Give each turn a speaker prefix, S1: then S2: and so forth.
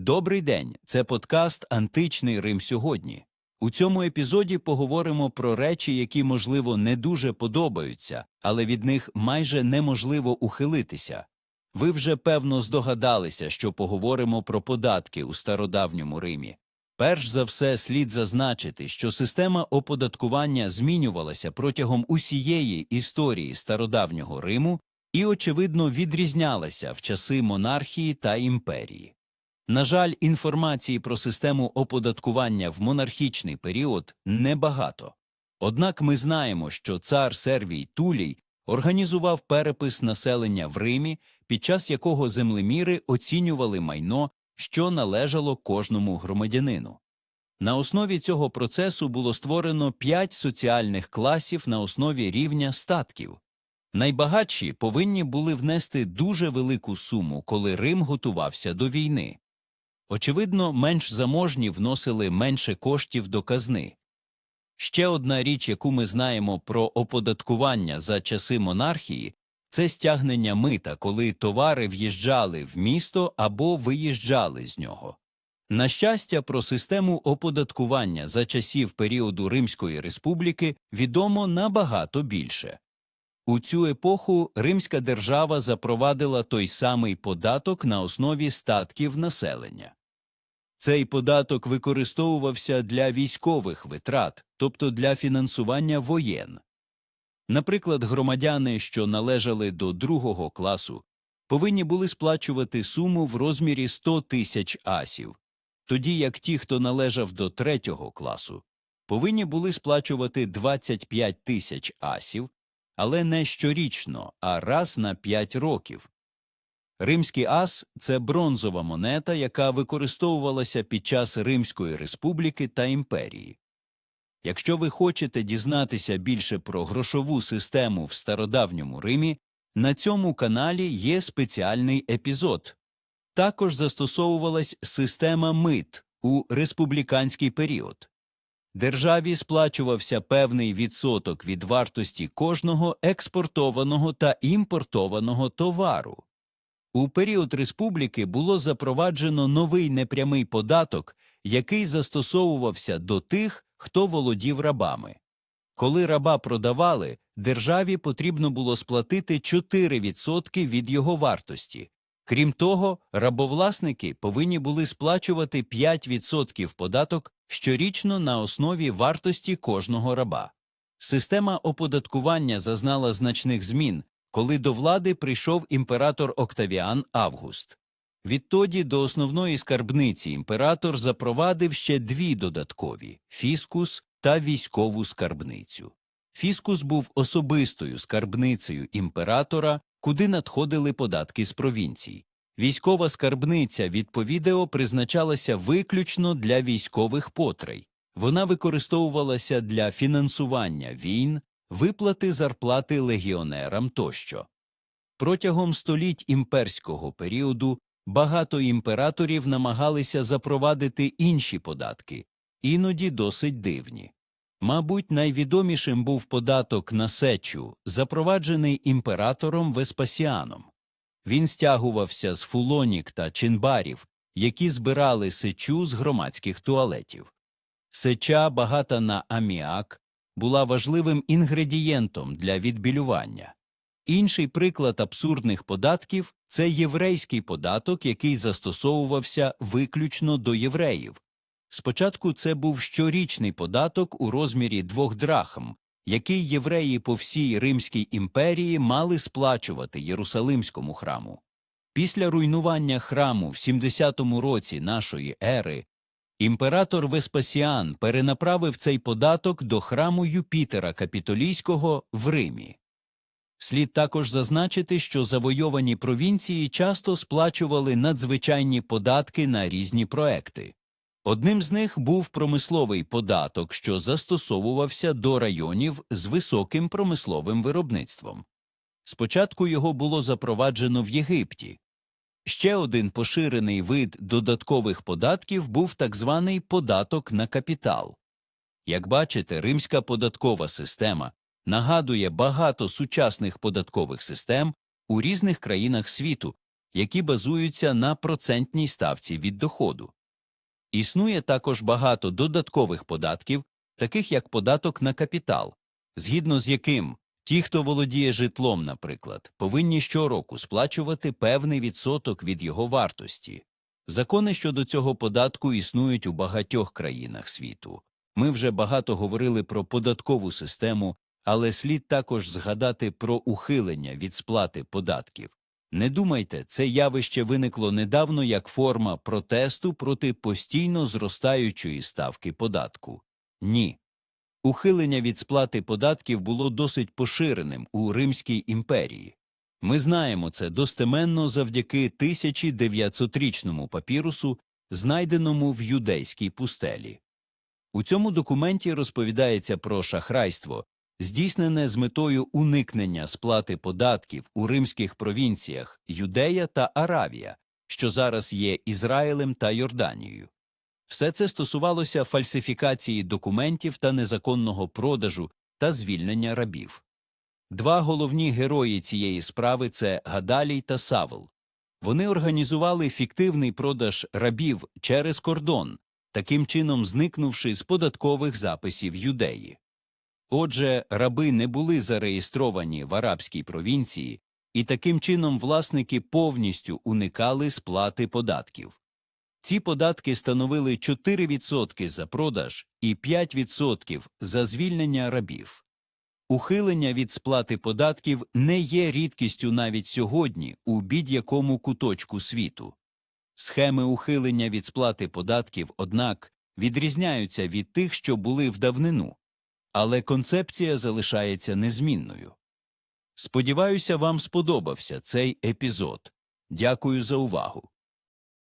S1: Добрий день, це подкаст Античний Рим сьогодні. У цьому епізоді поговоримо про речі, які, можливо, не дуже подобаються, але від них майже неможливо ухилитися. Ви вже певно здогадалися, що поговоримо про податки у стародавньому Римі. Перш за все, слід зазначити, що система оподаткування змінювалася протягом усієї історії стародавнього Риму і, очевидно, відрізнялася в часи монархії та імперії. На жаль, інформації про систему оподаткування в монархічний період небагато. Однак ми знаємо, що цар Сервій Тулій організував перепис населення в Римі, під час якого землеміри оцінювали майно, що належало кожному громадянину. На основі цього процесу було створено п'ять соціальних класів на основі рівня статків. Найбагатші повинні були внести дуже велику суму, коли Рим готувався до війни. Очевидно, менш заможні вносили менше коштів до казни. Ще одна річ, яку ми знаємо про оподаткування за часи монархії, це стягнення мита, коли товари в'їжджали в місто або виїжджали з нього. На щастя, про систему оподаткування за часів періоду Римської республіки відомо набагато більше. У цю епоху Римська держава запровадила той самий податок на основі статків населення. Цей податок використовувався для військових витрат, тобто для фінансування воєн. Наприклад, громадяни, що належали до другого класу, повинні були сплачувати суму в розмірі 100 тисяч асів, тоді як ті, хто належав до третього класу, повинні були сплачувати 25 тисяч асів, але не щорічно, а раз на 5 років. Римський ас це бронзова монета, яка використовувалася під час Римської республіки та імперії. Якщо ви хочете дізнатися більше про грошову систему в стародавньому Римі, на цьому каналі є спеціальний епізод. Також застосовувалась система мит у республіканський період. Державі сплачувався певний відсоток від вартості кожного експортованого та імпортованого товару. У період республіки було запроваджено новий непрямий податок, який застосовувався до тих, хто володів рабами. Коли раба продавали, державі потрібно було сплатити 4% від його вартості. Крім того, рабовласники повинні були сплачувати 5% податок щорічно на основі вартості кожного раба. Система оподаткування зазнала значних змін, коли до влади прийшов імператор Октавіан Август. Відтоді до основної скарбниці імператор запровадив ще дві додаткові фіскус та військову скарбницю. Фіскус був особистою скарбницею імператора, куди надходили податки з провінцій. Військова скарбниця від повідео призначалася виключно для військових потрей. Вона використовувалася для фінансування війн, виплати зарплати легіонерам тощо. Протягом століть імперського періоду багато імператорів намагалися запровадити інші податки, іноді досить дивні. Мабуть, найвідомішим був податок на сечу, запроваджений імператором Веспасіаном. Він стягувався з фулонік та чинбарів, які збирали сечу з громадських туалетів. Сеча, багата на аміак, була важливим інгредієнтом для відбілювання. Інший приклад абсурдних податків це єврейський податок, який застосовувався виключно до євреїв. Спочатку це був щорічний податок у розмірі двох драхм, який євреї по всій Римській імперії мали сплачувати Єрусалимському храму. Після руйнування храму в 70-му році нашої ери імператор Веспасіан перенаправив цей податок до храму Юпітера Капітолійського в Римі. Слід також зазначити, що завойовані провінції часто сплачували надзвичайні податки на різні проекти. Одним з них був промисловий податок, що застосовувався до районів з високим промисловим виробництвом. Спочатку його було запроваджено в Єгипті. Ще один поширений вид додаткових податків був так званий податок на капітал. Як бачите, римська податкова система нагадує багато сучасних податкових систем у різних країнах світу, які базуються на процентній ставці від доходу. Існує також багато додаткових податків, таких як податок на капітал, згідно з яким ті, хто володіє житлом, наприклад, повинні щороку сплачувати певний відсоток від його вартості. Закони щодо цього податку існують у багатьох країнах світу. Ми вже багато говорили про податкову систему, але слід також згадати про ухилення від сплати податків. Не думайте, це явище виникло недавно як форма протесту проти постійно зростаючої ставки податку. Ні. Ухилення від сплати податків було досить поширеним у Римській імперії. Ми знаємо це достеменно завдяки 1900-річному папірусу, знайденому в юдейській пустелі. У цьому документі розповідається про шахрайство, здійснене з метою уникнення сплати податків у римських провінціях Юдея та Аравія, що зараз є Ізраїлем та Йорданією. Все це стосувалося фальсифікації документів та незаконного продажу та звільнення рабів. Два головні герої цієї справи це Гадалій та Савл. Вони організували фіктивний продаж рабів через кордон, таким чином зникнувши з податкових записів юдеї. Отже, раби не були зареєстровані в арабській провінції, і таким чином власники повністю уникали сплати податків. Ці податки становили 4% за продаж і 5% за звільнення рабів. Ухилення від сплати податків не є рідкістю навіть сьогодні у будь-якому куточку світу. Схеми ухилення від сплати податків, однак, відрізняються від тих, що були в давнину, але концепція залишається незмінною. Сподіваюся, вам сподобався цей епізод. Дякую за увагу.